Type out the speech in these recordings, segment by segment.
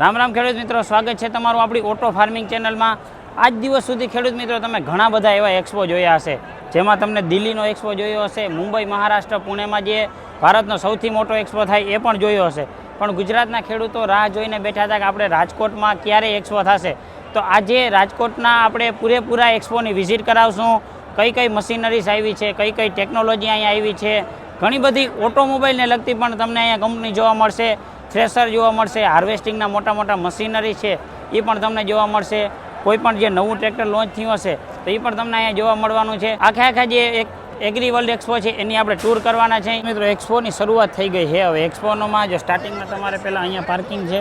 રામ રામ ખેડૂત મિત્રો, સ્વાગત છે તમારું આપણી ઓટો ફાર્મિંગ ચેનલમાં. આજ દિવસ સુધી ખેડૂત મિત્રો, તમે ઘણા બધા એવા એક્સપો જોયા હશે. જેમાં તમને દિલ્હીનો એક્સપો જોયો હશે, મુંબઈ, મહારાષ્ટ્ર, પુણેમાં જે ભારતનો સૌથી મોટો એક્સપો થાય એ પણ જોયો હશે. પણ ગુજરાતના ખેડૂતો રાહ જોઈને બેઠા હતા કે આપણે રાજકોટમાં ક્યારે એક્સપો થશે. તો આજે રાજકોટના આપણે પૂરેપૂરા એક્સપોની વિઝિટ કરાવશું. કઈ કઈ મશીનરીઝ આવી છે, કઈ કઈ ટેકનોલોજી અહીંયા આવી છે. ઘણી બધી ઓટોમોબાઈલને લગતી પણ તમને અહીંયા કંપની જોવા મળશે. થ્રેસર જોવા મળશે, હાર્વેસ્ટિંગના મોટા મોટા મશીનરી છે એ પણ તમને જોવા મળશે. કોઈ પણ જે નવું ટ્રેક્ટર લોન્ચ થયું હશે, તો એ પણ તમને અહીંયા જોવા મળવાનું છે. આખા આખા જે એક એગ્રી વર્લ્ડ એક્સપો છે, એની આપણે ટૂર કરવાના છે. મિત્રો એક્સપોની શરૂઆત થઈ ગઈ છે. હવે એક્સપોનોમાં જો સ્ટાર્ટિંગમાં તમારે પહેલાં અહીંયા પાર્કિંગ છે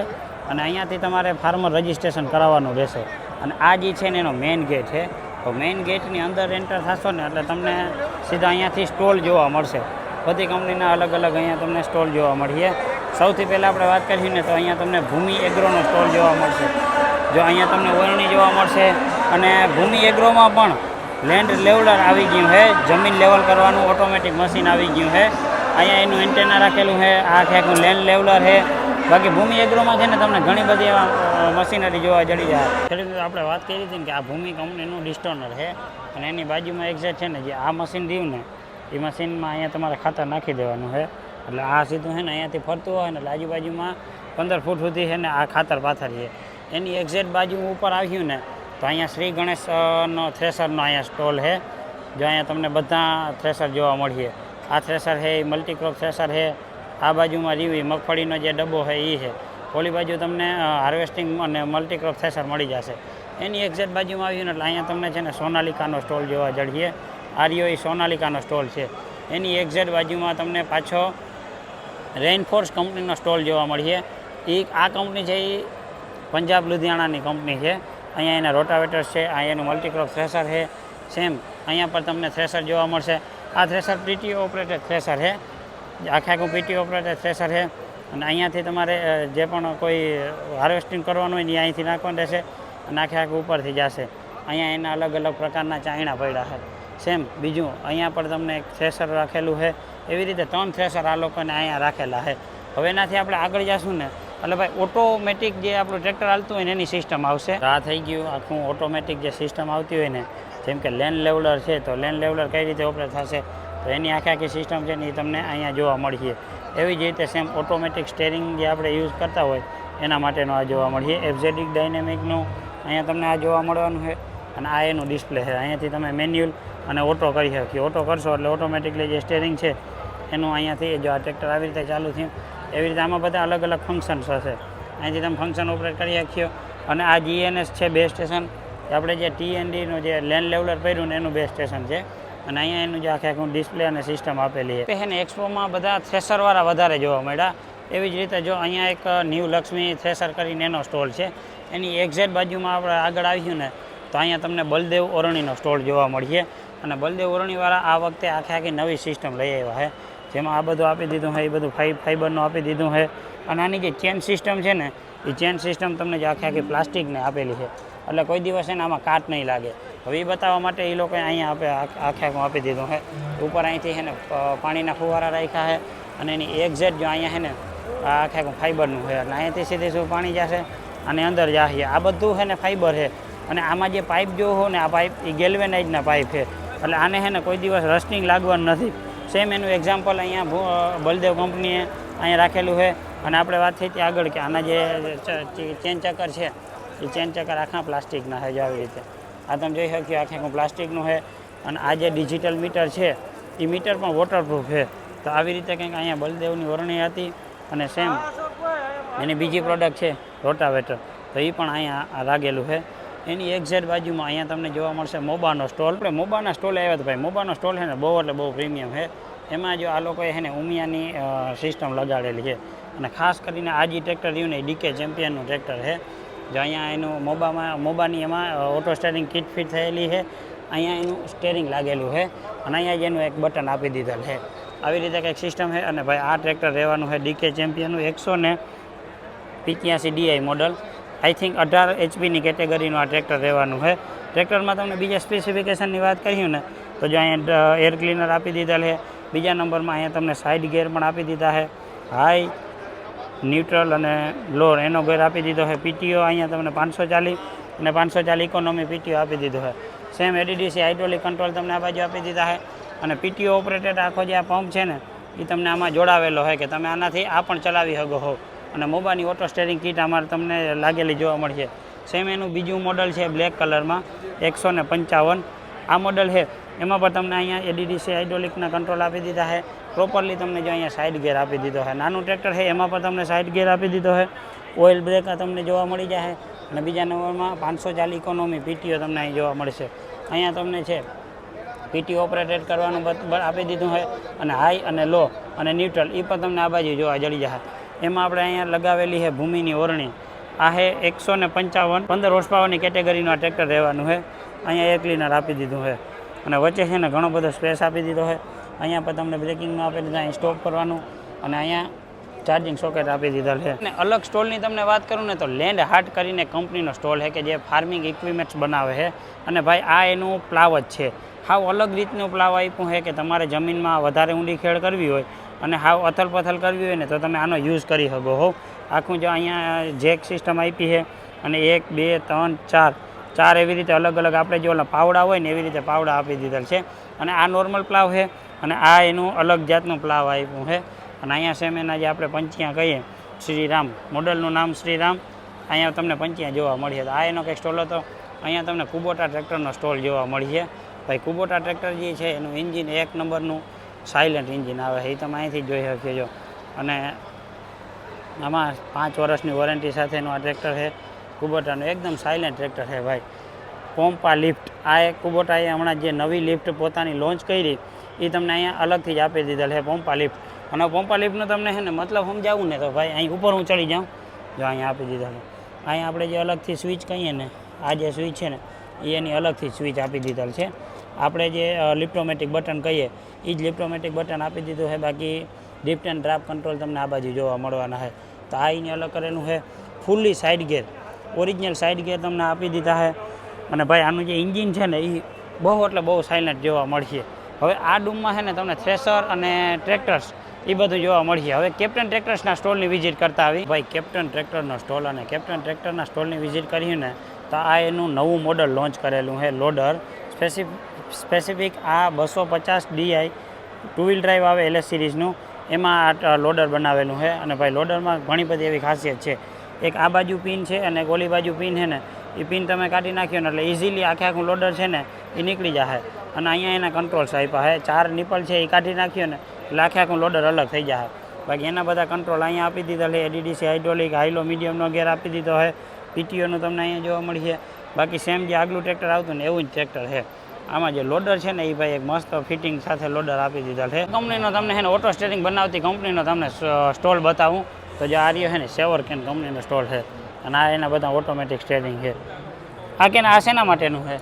અને અહીંયાથી તમારે ફાર્મર રજિસ્ટ્રેશન કરાવવાનું રહેશે. અને આ જે છે ને, એનો મેઇન ગેટ છે. તો મેઇન ગેટની અંદર એન્ટર થશો ને, એટલે તમને સીધા અહીંયાથી સ્ટોલ જોવા મળશે. બધી કંપનીના અલગ અલગ અહીંયા તમને સ્ટોલ જોવા મળીએ. સૌથી પહેલાં આપણે વાત કરીએ ને તો અહીંયા તમને ભૂમિ એગ્રોનો સ્ટોલ જોવા મળશે. જો અહીંયા તમને ઓરણી જોવા મળશે અને ભૂમિ એગ્રોમાં પણ લેન્ડ લેવલર આવી ગયું છે, જમીન લેવલ કરવાનું ઓટોમેટિક મશીન આવી ગયું છે. અહીંયા એનું એન્ટેના રાખેલું છે, આ આખે લેન્ડ લેવલર છે. બાકી ભૂમિ એગ્રોમાં છે ને તમને ઘણી બધી એવા મશીનરી જોવા જડી જાય. ખેડૂતો આપણે વાત કરી હતી ને કે આ ભૂમિ કંપનીનું ડિસ્ટોનર છે અને એની બાજુમાં એક્ઝેક્ટ છે ને જે આ મશીન રહ્યું ને, એ મશીનમાં અહીંયા તમારે ખાતર નાખી દેવાનું છે. એટલે આ સીધું છે ને અહીંયાથી ફરતું હોય ને આજુબાજુમાં પંદર ફૂટ સુધી છે ને આ ખાતર પાથર છે. એની એક્ઝેક્ટ બાજુ ઉપર આવ્યું ને તો અહીંયા શ્રી ગણેશનો થ્રેસરનો અહીંયા સ્ટોલ છે જો અહીંયા તમને બધા થ્રેસર જોવા મળીએ. આ થ્રેસર છે એ મલ્ટીક્રોપ થ્રેસર છે આ બાજુમાં રીવી મગફળીનો જે ડબ્બો છે એ છે ઓલી બાજુ તમને હાર્વેસ્ટિંગ અને મલ્ટીક્રોપ થ્રેસર મળી જશે. એની એક્ઝેક્ટ બાજુમાં આવ્યું ને એટલે અહીંયા તમને છે ને સોનાલિકાનો સ્ટોલ જોવા જડીએ આર્યો એ સોનાલિકાનો સ્ટોલ છે. એની એક્ઝેક્ટ બાજુમાં તમને પાછો રેઇનફોર્સ કંપનીનો સ્ટોલ જોવા મળીએ. એ આ કંપની છે એ પંજાબ લુધિયાણાની કંપની છે. અહીંયા એના રોટાવેટર્સ છે અહીંયા એનું મલ્ટીક્રોપ થ્રેસર છે. સેમ, અહીંયા પર તમને થ્રેસર જોવા મળશે. આ થ્રેસર પીટી ઓપરેટેડ થ્રેસર છે. આખે આખું પીટી ઓપરેટેડ થ્રેસર છે. અને અહીંયાથી તમારે જે પણ કોઈ હાર્વેસ્ટિંગ કરવાનું હોય ને અહીંથી નાખવાનું રહેશે અને આખે આખું ઉપરથી જશે. અહીંયા એના અલગ અલગ પ્રકારના ચાયણા પડ્યા છે. સેમ, બીજું, અહીંયા પર તમને એક થ્રેસર રાખેલું છે. એવી રીતે ત્રણ થ્રેસર આ લોકોને અહીંયા રાખેલા છે. હવે એનાથી આપણે આગળ જશું ને, એટલે ભાઈ ઓટોમેટિક જે આપણું ટ્રેક્ટર હાલતું હોય ને એની સિસ્ટમ આવશે. આ થઈ ગયું, આખું ઓટોમેટિક જે સિસ્ટમ આવતી હોય ને, જેમ કે લેન્ડ લેવલર છે, તો લેન્ડ લેવલર કઈ રીતે ઓપરેટ થશે, તો એની આખી આખી સિસ્ટમ છે ને એ તમને અહીંયા જોવા મળીએ. એવી જ રીતે સેમ ઓટોમેટિક સ્ટેરિંગ જે આપણે યુઝ કરતા હોય, એના માટેનો આ જોવા મળીએ. એફઝેડિક ડાયનેમિકનું અહીંયા તમને આ જોવા મળવાનું છે. અને આ એનું ડિસ્પ્લે છે. અહીંયાથી તમે મેન્યુઅલ અને ઓટો કરી શકીએ. ઓટો કરશો એટલે ઓટોમેટિકલી જે સ્ટેરિંગ છે, એનું અહીંયાથી જો આ ટ્રેક્ટર આવી રીતે ચાલુ થયું, એવી રીતે આમાં બધા અલગ અલગ ફંક્શન્સ હશે. અહીંથી તમે ફંક્શન ઓપરેટ કરી શકીએ અને આ જીએનએસ છે બે સ્ટેશન આપણે જે ટીએનડીનું જે લેન્ડ લેવલર કર્યું ને એનું બે સ્ટેશન છે. અને અહીંયા એનું જે આખે આખું ડિસ્પ્લે અને સિસ્ટમ આપેલી છે. એને એક્સપોમાં બધા થ્રેસરવાળા વધારે જોવા મળ્યા. એવી જ રીતે જો અહીંયા એક ન્યૂ લક્ષ્મી થ્રેસર કરીને એનો સ્ટોલ છે. એની એક્ઝેક્ટ બાજુમાં આપણે આગળ આવ્યું ને તો અહીંયા તમને બલદેવ ઓરણીનો સ્ટોલ જોવા મળીએ. અને બલદેવ ઓરણીવાળા આ વખતે આખે આખી નવી સિસ્ટમ લઈ આવ્યા છે જેમાં આ બધું આપી દીધું છે એ બધું ફાઈ ફાઈબરનું આપી દીધું છે અને આની જે ચેન સિસ્ટમ છે ને, એ ચેન સિસ્ટમ તમને જે આખે આખી પ્લાસ્ટિકને આપેલી છે. એટલે કોઈ દિવસ એને આમાં કાટ નહીં લાગે. હવે એ બતાવવા માટે એ લોકોએ અહીંયા આપે આખે આખું આપી દીધું છે ઉપર અહીંથી છે ને પાણીના ફુવારા રાખ્યા છે અને એની એક્ઝેટ જો અહીંયા છે ને આખે આખું ફાઈબરનું છે એટલે અહીંયાથી સીધે શું પાણી જશે. અને અંદર જશે આ બધું છે ને ફાઈબર છે. અને આમાં જે પાઇપ જો હો ને, આ પાઇપ એ ગેલ્વેનાઇઝના પાઇપ છે. એટલે આને છે ને કોઈ દિવસ રસ્ટિંગ લાગવાનું નથી. સેમ એનું એક્ઝામ્પલ અહીંયા બલદેવ કંપનીએ અહીંયા રાખેલું છે. અને આપણે વાત થઈ હતી આગળ કે આના જે ચેન ચક્કર છે, એ ચેન ચક્કર આખા પ્લાસ્ટિકના છે જો આવી રીતે. આ તમે જોઈ શક્યો આખે આખું પ્લાસ્ટિકનું છે. અને આ જે ડિજિટલ મીટર છે, એ મીટર પણ વોટરપ્રૂફ છે. તો આવી રીતે કંઈક અહીંયા બલદેવની વરણી હતી અને સેમ એની બીજી પ્રોડક્ટ છે, રોટાવેટર. તો એ પણ અહીંયા લાગેલું છે. એની એક્ઝેટ બાજુમાં અહીંયા તમને જોવા મળશે મોબાનો સ્ટોલ. આપણે મોબાના સ્ટોલ આવ્યા તો ભાઈ, મોબાનો સ્ટોલ છે ને બહુ એટલે બહુ પ્રીમિયમ છે. એમાં જો આ લોકોએ છે ને ઉમિયાની સિસ્ટમ લગાડેલી છે. અને ખાસ કરીને આ જે ટ્રેક્ટર રહ્યું ને ડીકે ચેમ્પિયનનું ટ્રેક્ટર છે. જો અહીંયા એનું મોબામાં, મોબાની એમાં ઓટો સ્ટેરિંગ કિટ ફિટ થયેલી છે. અહીંયા એનું સ્ટેરિંગ લાગેલું છે. અને અહીંયા જ એનું એક બટન આપી દીધેલ છે. આવી રીતે કંઈક સિસ્ટમ છે. અને ભાઈ, આ ટ્રેક્ટર રહેવાનું છે ડીકે ચેમ્પિયનનું એકસો ને પિત્યાસી ડીઆઈ મોડલ આઈ થિંક અઢાર એચપીની કેટેગરીનું આ ટ્રેક્ટર રહેવાનું છે. ટ્રેક્ટરમાં તમને બીજા સ્પેસિફિકેશનની વાત કરીએ ને, તો જો અહીંયા એર ક્લીનર આપી દીધા છે. બીજા નંબરમાં અહીંયા તમને સાઇડ ગેર પણ આપી દીધા છે. હાઈ ન્યુટ્રલ અને લો એનો ગેર આપી દીધો છે. પીટીઓ અહીંયા તમને પાંચસો ચાલી અને પાંચસો ચાલી ઇકોનોમી પીટીઓ આપી દીધો છે. સેમ એડીડીસી હાઇડ્રોલિક કંટ્રોલ તમને આ બાજુ આપી દીધા છે. અને પીટીઓ ઓપરેટેડ આખો જે આ પંપ છે ને એ તમને આમાં જોડાવેલો હોય કે તમે આનાથી આ પણ ચલાવી શકો હો અને મોબાની ઓટો સ્ટેરિંગ કીટ અમારે તમને લાગેલી જોવા મળશે. સેમ એનું બીજું મોડલ છે બ્લેક કલરમાં એકસો ને પંચાવન. આ મોડલ છે, એમાં પણ તમને અહીંયા એડીડીસી હાઇડ્રોલિકના કંટ્રોલ આપી દીધા છે. પ્રોપરલી તમને જો અહીંયા સાઇડ ગેર આપી દીધો છે. નાનું ટ્રેક્ટર છે, એમાં પણ તમને સાઇડ ગેર આપી દીધો છે. ઓઇલ બ્રેક તમને જોવા મળી જાય અને બીજા નંબરમાં પાંચસો ચાલી ઇકોનોમી પીટીઓ તમને અહીં જોવા મળશે. અહીંયા તમને છે પીટી ઓપરેટેડ કરવાનું આપી દીધું છે. અને હાઈ અને લો અને ન્યુટ્રલ એ પણ તમને આ બાજુ જોવા જડી જશે એમાં આપણે અહીંયા લગાવેલી છે ભૂમિની ઓરણી. આ હે એકસો ને પંચાવન, પંદર હોર્સ પાવરની કેટેગરીનું આ ટ્રેક્ટર રહેવાનું છે. અહીંયા એક લીનર આપી દીધું છે. અને વચ્ચે છે ને ઘણો બધો સ્પેસ આપી દીધો છે. અહીંયા પણ તમને બ્રેકિંગનું આપી દીધા, અહીં સ્ટોપ કરવાનું. અને અહીંયા ચાર્જિંગ સોકેટ આપી દીધેલ છે. અને અલગ સ્ટોલની તમને વાત કરું ને તો લેન્ડ હાર્ટ કરીને કંપનીનો સ્ટોલ છે કે જે ફાર્મિંગ ઇક્વિપમેન્ટ્સ બનાવે છે. અને ભાઈ, આ એનું પ્લાવ જ છે. હાવ અલગ રીતનું પ્લાવ આપ્યું છે કે તમારે જમીનમાં વધારે ઊંડી ખેડ કરવી હોય અને હાવ અથલ પથલ કરવી હોય ને તો તમે આનો યુઝ કરી શકો, હો. આખું જો અહીંયા જેક સિસ્ટમ આપી છે અને એક, બે, ત્રણ, ચાર. ચાર એવી રીતે અલગ અલગ આપણે જે પાવડા હોય ને એવી રીતે પાવડા આપી દીધેલ છે. અને આ નોર્મલ પ્લાવ છે અને આ એનું અલગ જાતનું પ્લાવ આપ્યું છે. અને અહીંયા સેમ એના જે આપણે પંચિયા કહીએ, શ્રીરામ. મોડલનું નામ શ્રીરામ. અહીંયા તમને પંચિયા જોવા મળીએ. તો આ એનો કંઈક સ્ટોલ હતો. અહીંયા તમને કુબોટા ટ્રેક્ટરનો સ્ટોલ જોવા મળીએ. ભાઈ, કુબોટા ટ્રેક્ટર જે છે એનું એન્જિન એક નંબરનું સાયલેન્ટ ઇન્જિન આવે છે, એ તમે અહીંથી જોઈ શકીએ છો અને આમાં પાંચ વર્ષની વોરંટી સાથેનું આ ટ્રેક્ટર છે, કુબોટાનું. એકદમ સાયલેન્ટ ટ્રેક્ટર છે ભાઈ. પોમ્પા લિફ્ટ. આ એક કુબોટાએ હમણાં જે નવી લિફ્ટ પોતાની લોન્ચ કરી, એ તમને અહીંયા અલગથી જ આપી દીધેલ છે પોમ્પા લિફ્ટ. અને પોમ્પા લિફ્ટનું તમને છે ને, મતલબ સમજાવું ને તો ભાઈ, અહીં ઉપર હું ચડી જાઉં, જો અહીંયા આપી દીધા છે. અહીંયા આપણે જે અલગથી સ્વિચ કહીએ ને, આ જે સ્વિચ છે ને, એ એની અલગથી સ્વિચ આપી દીધેલ છે. આપણે જે લિપ્ટોમેટિક બટન કહીએ એ જ લિપ્ટોમેટિક બટન આપી દીધું છે બાકી લિફ્ટ એન્ડ ડ્રાફ કંટ્રોલ તમને આ બાજુ જોવા મળવાના છે તો આ એની અલગ કરેલું છે fully side gear. Original side gear તમને આપી દીધા છે અને ભાઈ, આનું જે ઇન્જિન છે ને એ બહુ એટલે બહુ સાયલેન્ટ જોવા મળશે. હવે આ ડૂમમાં છે ને, તમને થ્રેસર અને ટ્રેક્ટર્સ એ બધું જોવા મળશે. હવે કેપ્ટન ટ્રેક્ટર્સના સ્ટોલની વિઝિટ કરતા આવી. ભાઈ, કેપ્ટન ટ્રેક્ટરનો સ્ટોલ અને કેપ્ટન ટ્રેક્ટરના સ્ટોલની વિઝિટ કરીને તો આ એનું નવું મોડલ લોન્ચ કરેલું છે લોડર. સ્પેસિફિક આ બસો પચાસ ડીઆઈ ટુ વ્હીલ ડ્રાઈવ આવે એલએસ સિરીઝનું. એમાં આ લોડર બનાવેલું છે અને ભાઈ લોડરમાં ઘણી બધી એવી ખાસિયત છે. એક આ બાજુ પિન છે અને ઓલી બાજુ પિન છે ને, એ પિન તમે કાઢી નાખ્યો ને એટલે ઇઝીલી આખે આખું લોડર છે ને, એ નીકળી જશે અને અહીંયા એના કંટ્રોલ્સ આપ્યા છે ચાર નિપલ છે એ કાઢી નાખ્યો ને, એટલે આખે આખું લોડર અલગ થઈ જશે બાકી એના બધા કંટ્રોલ અહીંયા આપી દીધા છે. એડીડીસી હાઇડ્રોલિક હાઈલો મીડિયમનો ગેર આપી દીધો છે પીટીઓનું તમને અહીંયા જોવા મળશે બાકી સેમ જે આગલું ટ્રેક્ટર આવતું ને એવું જ ટ્રેક્ટર છે. આમાં જે લોડર છે ને એ ભાઈ એક મસ્ત ફિટિંગ સાથે લોડર આપી દીધા છે. કંપનીનો તમને છે ને ઓટો સ્ટેરિંગ બનાવતી કંપનીનો તમને સ્ટોલ બતાવું. તો જે આ રહ્યો છે ને સેવર કેન કંપનીનો સ્ટોલ છે. અને આ એના બધા ઓટોમેટિક સ્ટેરિંગ છે. આ કે આ શેના માટેનું છે.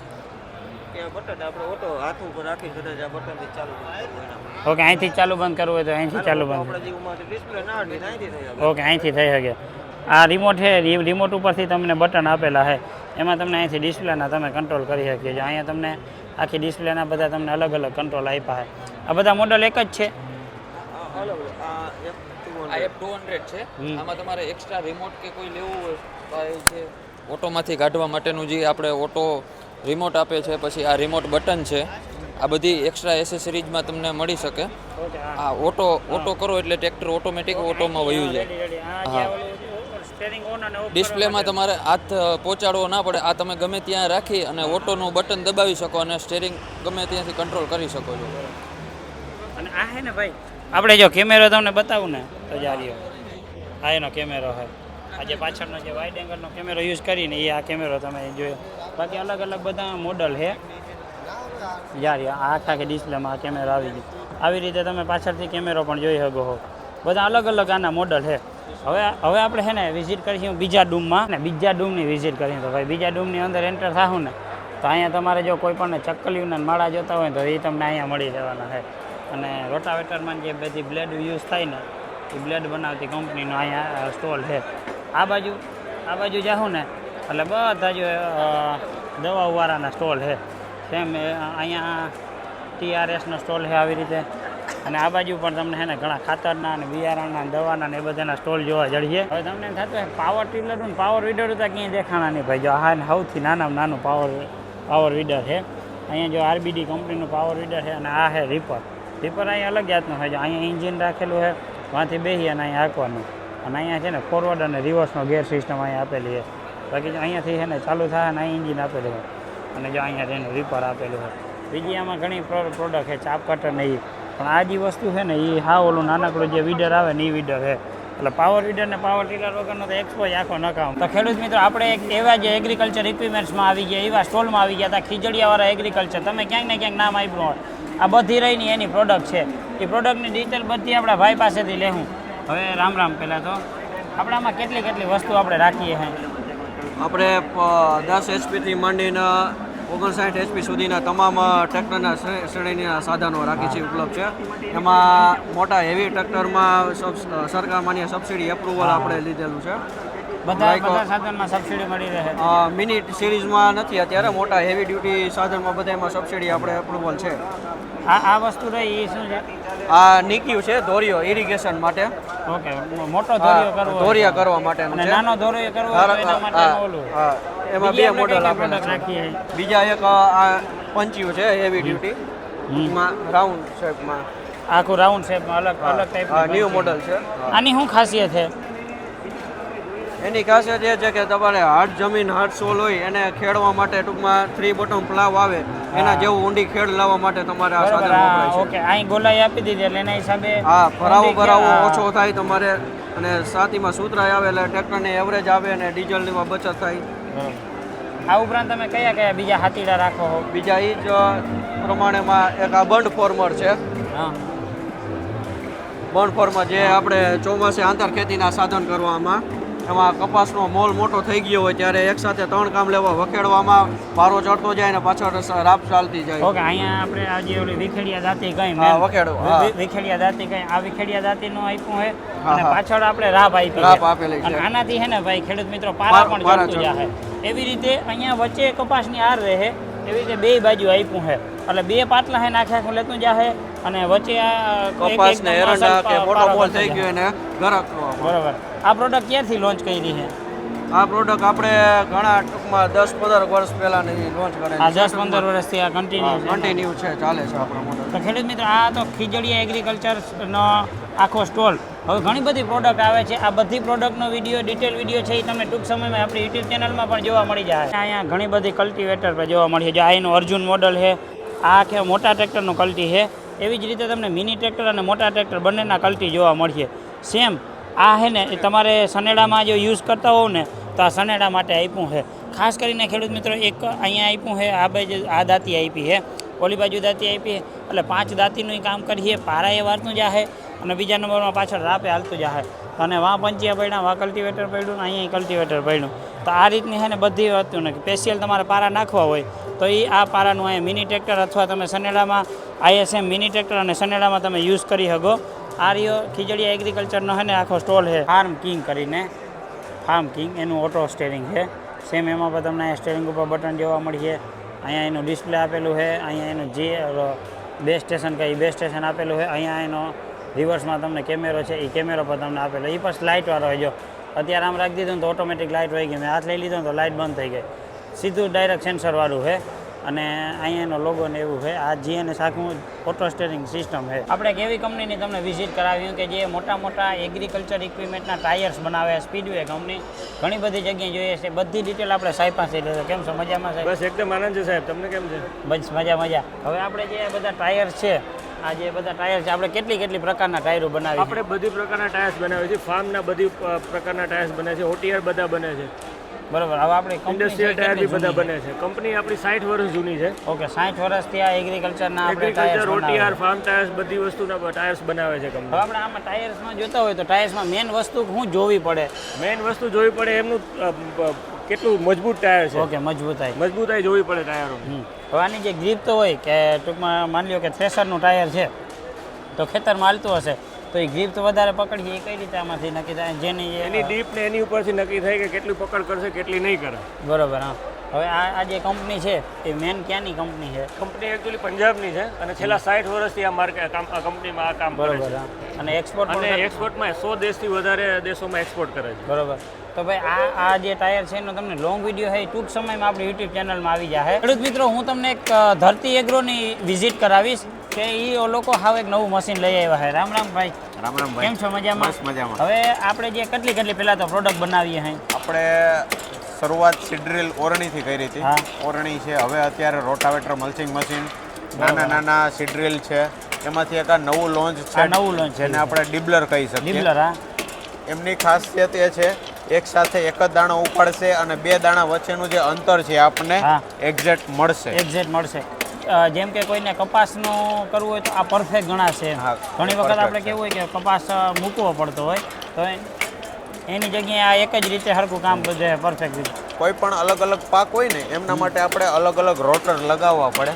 ઓકે અહીંથી ચાલુ બંધ કરવું હોય તો અહીંથી ચાલુ બંધ. ઓકે અહીંથી થઈ શકે. આ રિમોટ છે રિમોટ ઉપરથી તમને બટન આપેલા છે. એમાં તમને અહીંથી ડિસ્પ્લેના તમે કંટ્રોલ કરી શકીએ છો. અહીંયા તમને આખી ડિસ્પ્લેના બધા તમને અલગ અલગ કંટ્રોલ આપ્યા છે. આ બધા મોડલ એક જ છે? આ ટુ હંડ્રેડ છે. આમાં તમારે એક્સ્ટ્રા રિમોટ કે કોઈ લેવું હોય છે ઓટોમાંથી કાઢવા માટેનું જે આપણે ઓટો રિમોટ આપે છે પછી આ રિમોટ બટન છે આ બધી એક્સ્ટ્રા એસેસરીઝમાં તમને મળી શકે. આ ઓટો ઓટો કરો એટલે ટ્રેક્ટર ઓટોમેટિક ઓટોમાં વયું જાય. હા. સ્ટેરિંગ ઓન અને off ડિસ્પ્લેમાં તમારે હાથ પહોંચાડવો ના પડે. આ તમે ગમે ત્યાં રાખી અને ઓટોનું બટન દબાવી શકો અને સ્ટેરિંગ ગમે ત્યાંથી કંટ્રોલ કરી શકો છો. અને આ હે ને ભાઈ આપણે જો કેમેરો તમને બતાવું ને તો જ આ એનો કેમેરો છે આ જે પાછળનો જે વાઇડ એંગલનો કેમેરો યુઝ કરીને એ આ કેમેરો તમે જોયો બાકી અલગ અલગ બધા મોડલ છે યાર આ આખા આખી ડિસ્પ્લેમાં આ કેમેરો આવી ગયો. આવી રીતે તમે પાછળથી કેમેરો પણ જોઈ શકો હો બધા અલગ અલગ આના મોડલ છે હવે હવે આપણે છે ને વિઝિટ કરીશું બીજા ડૂમમાં. ને બીજા ડૂમની વિઝિટ કરીશું તો ભાઈ બીજા ડૂમની અંદર એન્ટર થાશું ને, તો અહીંયા તમારે જો કોઈ પણ ચક્કલીઓના માળા જોતા હોય તો એ તમને અહીંયા મળી જવાના છે. અને રોટાવેટરમાં જે બધી બ્લેડ યુઝ થાય ને, એ બ્લેડ બનાવતી કંપનીનો અહીંયા સ્ટોલ છે. આ બાજુ આ બાજુ જાઉં ને, એટલે બધા જ દવાવાળાના સ્ટોલ છે. સેમ અહીંયા ટીઆરએસનો સ્ટોલ છે આવી રીતે. અને આ બાજુ પણ તમને છે ને ઘણા ખાતરના અને બિયારણના દવાના ને એ બધાના સ્ટોલ જોવા જડીએ. હવે તમને થતું હોય પાવર ટીલર ને પાવર વીડર તો ક્યાંય દેખાણા નહીં ભાઈ. જો ને સૌથી નાનામાં નાનું પાવર પાવર વીડર છે. અહીંયા જો આરબીડી કંપનીનું પાવર વીડર છે અને આ છે રીપર રીપર અહીંયા અલગ જાતનું હોય. છે અહીંયા ઇન્જિન રાખેલું છે, વાંથી બેસી અને અહીંયા હાંકવાનું. અને અહીંયા છે ને ફોરવર્ડ અને રિવર્સનો ગેર સિસ્ટમ અહીંયા આપેલી છે. બાકી જો અહીંયાથી છે ને ચાલુ થાય અને અહીં એન્જિન આપેલું હોય. અને જો અહીંયા તેનું રીપર આપેલું હોય. બીજી આમાં ઘણી પ્રોડક્ટ છે, ચાપ કટર ને એ પણ આ જે વસ્તુ છે ને, એ હા ઓલું નાનકડું જે વીડર આવે ને, એ વીડર છે. એટલે પાવર વીડર ને પાવર ટીલર વગરનો તો એક્સપો જ આખો નકામ. તો ખેડૂત મિત્રો, આપણે એક એવા જે એગ્રીકલ્ચર ઇક્વિપમેન્ટ્સમાં આવી ગયા, એવા સ્ટોલમાં આવી ગયા હતા ખીજડીયાવાળા એગ્રીકલ્ચર તમે ક્યાંક ને ક્યાંક નામ આપ્યું હોય. આ બધી રહીની એની પ્રોડક્ટ છે. એ પ્રોડક્ટની ડિટેલ બધી આપણા ભાઈ પાસેથી લેવું હવે રામ રામ પહેલાં તો. આપણામાં કેટલી કેટલી વસ્તુ આપણે રાખીએ છીએ આપણે દસ એચપીથી માંડીને ઓગણસાઠ એચપી સુધીના તમામ ટ્રેક્ટરના શ્રેણીના સાધનો રાખી છે ઉપલબ્ધ છે. એમાં મોટા હેવી ટ્રેક્ટરમાં સરકાર માન્ય સબસિડી એપ્રુવલ આપણે લીધેલું છે. બધા બધા સાધનમાં સબસિડી મળી રહે મિની સિરીઝમાં નથી અત્યારે મોટા હેવી ડ્યુટી સાધનમાં બધામાં સબસિડી આપણે એપ્રુવલ છે. આ આ વસ્તુ રહી એ શું છે? આ નિક્યુ છે ધોરિયો ઇરિગેશન માટે. ઓકે મોટો ધોરિયો કરવો હોય કરવા માટે છે. નાનો ધોરિયો કરવો એના માટે ઓલું. હા. એમાં બે આપણે મોડલ આપેલા રાખીએ? બીજા એક આ પંચ્યું છે હેવી ડ્યુટી માં રાઉન્ડ શેપમાં આખું રાઉન્ડ શેપમાં અલગ અલગ ટાઈપ ન્યુ મોડલ છે. આની શું ખાસિયત છે? એની ખાસિયત એ છે કે તમારે હાર્ડ જમીન હાર્ડ સોલ હોય એને ખેડવા માટે ટૂંકમાં થ્રી બોટમ પ્લાવ આવે. એના જેવું ઊંડી ખેડ લાવવા માટે તમારે આ સાધન વપરાય છે. ઓકે અહીં ગોલાઈ આપી દીધી એટલે એના હિસાબે હા ભરાવો ભરાવો ઓછો થાય તમારે. અને સાથીમાં સુતરાય આવે એટલે ટ્રેક્ટરની એવરેજ આવે અને ડીઝલની બચત થાય. આ ઉપરાંત તમે કયા કયા બીજા હાથીડા રાખો છો બીજા એ જ પ્રમાણેમાં એક આ બંડ ફોર્મર છે. હા. બંડ ફોર્મર જે આપણે ચોમાસે આંતર ખેતીના સાધન કરવામાં. એમાં કપાસનો મોલ મોટો થઈ ગયો હોય ત્યારે એકસાથે ત્રણ કામ લેવા વખેડવામાં પારો ચડતો જાય ને પાછળ રાપ ચાલતી જાય. ઓકે અહીંયા આપણે આ જે ઓલી વિખેડિયા દાંતી કઈ હા, વખેડો, વિખેડિયા દાંતી કઈ આ વિખેડિયા દાંતીનું આપ્યું છે અને પાછળ આપણે રાપ આપી રાપ આપેલી છે. આનાથી હે ને ભાઈ ખેડૂત મિત્રો પારા પણ ચડતું જાય એવી રીતે અહીંયા વચ્ચે કપાસની આર રહે એવી રીતે બે બાજુ આપ્યું છે એટલે બે પાટલા હે નાખ્યા હું લેતું જાહે અને વચ્ચે આ કપાસ ને એરંડા કે મોટો મોલ થઈ ગયો ને ગરક બરોબર. આ પ્રોડક્ટ ક્યારથી લોન્ચ કરી છે? આ પ્રોડક્ટ આપણે ઘણા ટૂંકમાં દસ પંદર વર્ષ પહેલાની લોન્ચ કરે આ દસ પંદર વર્ષથી આ કન્ટિન્યુ કન્ટિન્યુ છે. ચાલે છે આપણો મોડલ તો ખેડૂત મિત્રો આ તો ખીજડીયા એગ્રીકલ્ચરનો આખો સ્ટોલ હવે ઘણી બધી પ્રોડક્ટ આવે છે. આ બધી પ્રોડક્ટનો વીડિયો ડિટેલ વીડિયો છે એ તમને ટૂંક સમયમાં આપણી યુટ્યુબ ચેનલમાં પણ જોવા મળી જાય. અહીંયા ઘણી બધી કલ્ટિવેટર પર જોવા મળી છે. જો આ એનું અર્જુન મોડલ છે આ આખે મોટા ટ્રેક્ટરનું કલ્ટી છે. એવી જ રીતે તમને મિની ટ્રેક્ટર અને મોટા ટ્રેક્ટર બંનેના કલ્ટી જોવા મળશે. સેમ આ છે ને, એ તમારે સનેડામાં જો યુઝ કરતા હોવ ને, તો આ સનેડા માટે આપ્યું છે. ખાસ કરીને ખેડૂત મિત્રો, એક અહીંયા આપ્યું છે, આ બાજુ આ દાંતી આપી છે. ઓલી બાજુ દાંતી આપી એટલે પાંચ દાંતીનું કામ કરીએ, પારા એ વારતું જાહે અને બીજા નંબરમાં પાછળ રાપે હાલતું જાહે. અને વાં પંચિયા પડ્યા, વાં કલ્ટિવેટર પડ્યું ને અહીંયા કલ્ટિવેટર પડ્યું. તો આ રીતની છે ને બધી વસ્તુ ને સ્પેશિયલ તમારે પારા નાખવા હોય, તો એ આ પારાનું અહીંયા મિની ટ્રેક્ટર અથવા તમે સનેડામાં આઈએસએમ મિની ટ્રેક્ટર અને સનેડામાં તમે યુઝ કરી શકો. આ રહ્યો ખીજડીયા એગ્રીકલ્ચરનો છે ને આખો સ્ટોલ છે ફાર્મ કિંગ કરીને ફાર્મ કિંગ એનું ઓટો સ્ટેરિંગ છે સેમ એમાં પણ તમને સ્ટેરિંગ ઉપર બટન જોવા મળશે અહીંયા એનું ડિસ્પ્લે આપેલું છે અહીંયા એનું જે બે સ્ટેશન કે બે સ્ટેશન આપેલું છે અહીંયા એનો રિવર્સમાં તમને કેમેરો છે એ કેમેરો પણ તમને આપેલો. એ પણ લાઇટવાળો હોય જો. અત્યારે આમ રાખી દીધું ને તો ઓટોમેટિક લાઇટ વહી ગઈ. મેં હાથ લઈ લીધો તો લાઇટ બંધ થઈ ગઈ. સીધું ડાયરેક્ટ સેન્સરવાળું છે અને અહીંયાનો લોગો ને એવું છે. આ જીએનએસ આખું ઓટો સ્ટેરિંગ સિસ્ટમ છે. આપણે એક એવી કંપનીની તમને વિઝિટ કરાવ્યું કે જે મોટા મોટા એગ્રીકલ્ચર ઇક્વિપમેન્ટના ટાયર્સ બનાવે સ્પીડવે કંપની ઘણી બધી જગ્યાએ જોઈએ છે. બધી ડિટેલ આપણે સાહેબ પાસે લેજો કેમ છો? મજામાં સાહેબ? બસ એકદમ આનંદ છે સાહેબ. તમને કેમ છે? બસ મજા મજા. હવે આપણે જે બધા ટાયર્સ છે આ જે બધા ટાયર છે આપણે કેટલી કેટલી પ્રકારના ટાયરો બનાવીએ આપણે બધી પ્રકારના ટાયર્સ બનાવીએ છીએ. ફાર્મના બધી પ્રકારના ટાયર્સ બને છે. ઓટીઆર બધા બને છે. બરોબર હવે આપણે ઇન્ડસ્ટ્રીયલ ટાયર બી બધા બને છે. કંપની આપણી સાઠ વર્ષ જૂની છે. ઓકે સાઠ વર્ષથી આ એગ્રીકલ્ચરના આપણે ટાયર ઓટીઆર ફાર્મ ટાયર્સ બધી વસ્તુના ટાયર્સ બનાવે છે હવે કંપની આપણે આમાં ટાયર્સમાં જોતા હોય તો ટાયર્સમાં મેન વસ્તુ શું જોવી પડે. મેઇન વસ્તુ જોવી પડે એમનું કેટલું મજબૂત ટાયર છે. ઓકે મજબૂતાઈ. મજબૂતાઈ જોવી પડે ટાયરો. હવે આની જે ગ્રીપ તો હોય કે ટૂંકમાં માની લો કે થ્રેસરનું ટાયર છે તો ખેતરમાં હાલતું હશે. તો એ ગ્રીપ તો વધારે પકડીએ એ કઈ રીતે આમાંથી નક્કી થાય? જેની એની ડીપ ને એની ઉપરથી નક્કી થાય કે કેટલી પકડ કરશે કેટલી નહીં કરે. બરોબર હા. હવે આ આ જે કંપની છે એ મેન ક્યાંની કંપની છે? કંપની એકચ્યુઅલી પંજાબની છે અને છેલ્લા સાઠ વર્ષથી આ માર્કેટ કામ આ કંપનીમાં આ કામ કરે બરોબર છે. અને એક્સપોર્ટ અને એક્સપોર્ટમાં સો દેશથી વધારે દેશોમાં એક્સપોર્ટ કરે છે. બરોબર. તો ભાઈ આ આ જે ટાયર છે એનો તમને લોંગ વીડિયો છે ટૂંક સમયમાં આપણી યુટ્યુબ ચેનલમાં આવી જશે ખેડૂત મિત્રો હું તમને એક ધરતી એગ્રોની વિઝિટ કરાવીશ. કે એ લોકો હાવ એક નવું મશીન લઈ આવ્યા છે. રામ રામ ભાઈ. રામ રામ કેમ છો મજામાં? બસ મજામાં. હવે આપણે જે કેટલી કેટલી પહેલા તો પ્રોડક્ટ બનાવીએ હે? આપણે શરૂઆત સિડ્રીલ ઓરણીથી કરી હતી. ઓરણી છે હવે અત્યારે રોટાવેટર મલ્ચિંગ મશીન નાના નાના સિડ્રીલ છે. એમાંથી એક આ નવું લોન્ચ છે નવું લોન્ચ છે. જેને આપણે ડિબલર કહી શકીએ. ડિબલર હા. એમની ખાસિયત એ છે એક સાથે એક જ દાણો ઉપાડશે અને બે દાણા વચ્ચેનું જે અંતર છે આપને. એક્ઝેક્ટ મળશે. એક્ઝેક્ટ મળશે. જેમ કે કોઈને કપાસનું કરવું હોય તો આ પરફેક્ટ ગણાશે ઘણી વખત આપણે કેવું હોય કે કપાસ મૂકવો પડતો હોય તો એની જગ્યાએ આ એક જ રીતે સરખું કામ બધે પરફેક્ટ રીતે. કોઈ પણ અલગ અલગ પાક હોય ને એમના માટે આપણે અલગ અલગ રોટર લગાવવા પડે.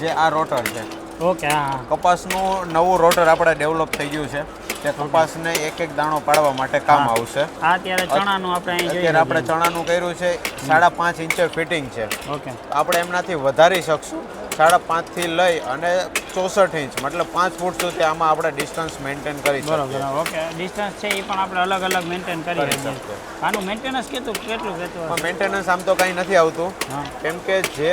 જે આ રોટર છે. ઓકે હા કપાસનું નવું રોટર આપણે ડેવલપ થઈ ગયું છે તે કપાસને એક એક દાણો પાડવા માટે કામ આવશે. આ અત્યારે ચણાનું આપણે અહીં જોઈએ અત્યારે આપણે ચણાનું કર્યું છે સાડા પાંચ ઇંચે ફિટિંગ છે. ઓકે. આપણે એમનાથી વધારી શકશું. સાડા પાંચથી લઈ અને ચોસઠ ઇંચ મતલબ પાંચ ફૂટ સુધી આમાં આપણે ડિસ્ટન્સ મેન્ટેન કરી શકીએ. ઓકે ડિસ્ટન્સ છે એ પણ આપણે અલગ અલગ મેન્ટેન કરી શકીએ. આનું મેન્ટેનન્સ કેટલું કેટલું કેટલું મેન્ટેનન્સ આમ તો કંઈ નથી આવતું. કેમ કે જે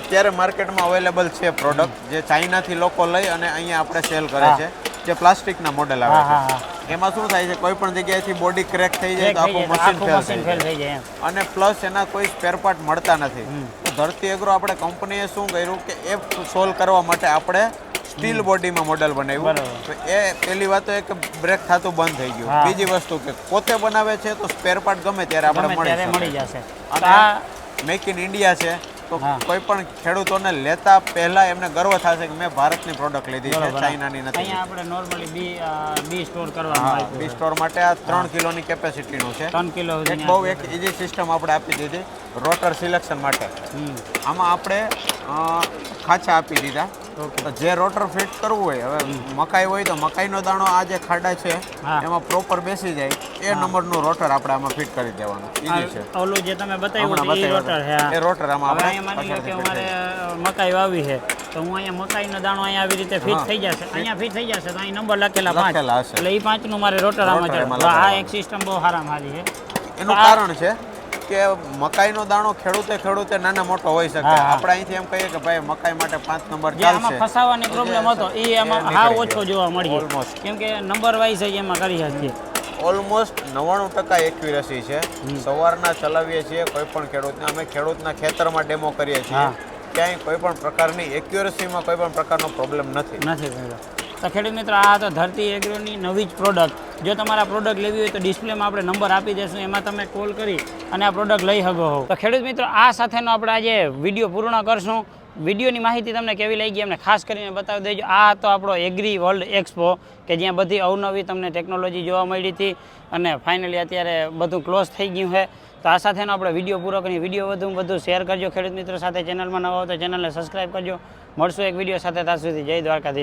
અત્યારે માર્કેટમાં અવેલેબલ છે પ્રોડક્ટ જે ચાઇનાથી લોકો લઈ અને અહીંયા આપણે સેલ કરે છે જે પ્લાસ્ટિકના મોડેલ આવે છે. એમાં શું થાય છે કોઈ પણ જગ્યાએથી બોડી ક્રેક થઈ જાય તો આખું મશીન ફેલ થઈ જાય. અને પ્લસ એના કોઈ સ્પેર પાર્ટ મળતા નથી. ધરતી એગ્રો આપણે કંપનીએ શું કર્યું કે એ સોલ્વ કરવા માટે આપણે સ્ટીલ બોડીમાં મોડેલ બનાવ્યું. તો એ પહેલી વાત તો એક બ્રેક થતું બંધ થઈ ગયું. બીજી વસ્તુ કે પોતે બનાવે છે તો સ્પેર પાર્ટ ગમે ત્યારે આપણે મળી જશે. અને મેક ઇન ઇન્ડિયા છે તો કોઈ પણ ખેડૂતોને લેતા પહેલા એમને ગર્વ થશે કે મેં ભારતની પ્રોડક્ટ લીધી છે ચાઇનાની નથી અહીંયા આપણે નોર્મલી બી બી સ્ટોર કરવાનું બી સ્ટોર માટે આ ત્રણ કિલોની કેપેસિટીનું છે. ત્રણ કિલો એક બહુ એક ઇઝી સિસ્ટમ આપણે આપી દીધી. રોટર સિલેક્શન માટે. હમ. આમાં આપણે ખાંચા આપી દીધા. તો જે રોટર ફિટ કરવું હોય હવે મકાઈ હોય તો મકાઈનો દાણો આ જે ખાડા છે એમાં પ્રોપર બેસી જાય. એ નંબરનું રોટર આપણે આમાં ફિટ કરી દેવાનું. ઈઝી છે. ઓલું જે તમે બતાવ્યું એ રોટર છે એ રોટર આમાં આપણે માની લો કે અમારે મકાઈ વાવી છે તો હું અહીંયા મકાઈનો દાણો અહીંયા આવી રીતે ફિટ. થઈ જશે. અહીંયા ફિટ થઈ જશે તો અહીં નંબર લખેલા પાંચ. એટલે એ પાંચનું મારે રોટર આમાં આ એક સિસ્ટમ બહુ સારામાં સારી છે. એનું કારણ છે કે મકાઈનો દાણો ખેડૂતે ખેડૂતે નાના મોટો હોઈ શકે. આપણે અહીંથી એમ કહીએ કે ભાઈ મકાઈ માટે પાંચ નંબર ચાલશે. ફસાવાની પ્રોબ્લેમ હતો એ એમાં હા ઓછો જોવા મળી ઓલમોસ્ટ કેમ કે નંબર વાઇઝ એમાં કરી શકીએ. ઓલમોસ્ટ નવ્વાણું ટકા એક્યુરસી છે. સવારના ચલાવીએ છીએ કોઈ પણ ખેડૂતને. અમે ખેડૂતના ખેતરમાં ડેમો કરીએ છીએ. ક્યાંય કોઈ પણ પ્રકારની એક્યુરસીમાં કોઈ પણ પ્રકારનો પ્રોબ્લેમ નથી. નથી તો ખેડૂત મિત્રો આ તો ધરતી એગ્રોની નવી જ પ્રોડક્ટ જો તમારા પ્રોડક્ટ લેવી હોય તો ડિસ્પ્લેમાં આપણે નંબર આપી દઈશું એમાં તમે કોલ કરી અને આ પ્રોડક્ટ લઈ શકો હો તો ખેડૂત મિત્રો, આ સાથેનો આપણે આજે વીડિયો પૂર્ણ કરશું. વિડીયોની માહિતી તમને કેવી લાગી અમને ખાસ કરીને બતાવી દેજો. આ તો આપણો એગ્રી વર્લ્ડ એક્સપો કે જ્યાં બધી અવનવી તમને ટેકનોલોજી જોવા મળી હતી અને ફાઇનલી અત્યારે બધું ક્લોઝ થઈ ગયું છે. તો આ સાથેનો આપણે વીડિયો પૂરો કરી વીડિયો વધુ બધું શેર કરજો ખેડૂત મિત્રો સાથે. ચેનલમાં નવા હો તો ચેનલને સબસ્ક્રાઈબ કરજો. મળશું એક વીડિયો સાથે. ત્યાં સુધી જય દ્વારકાધીશ.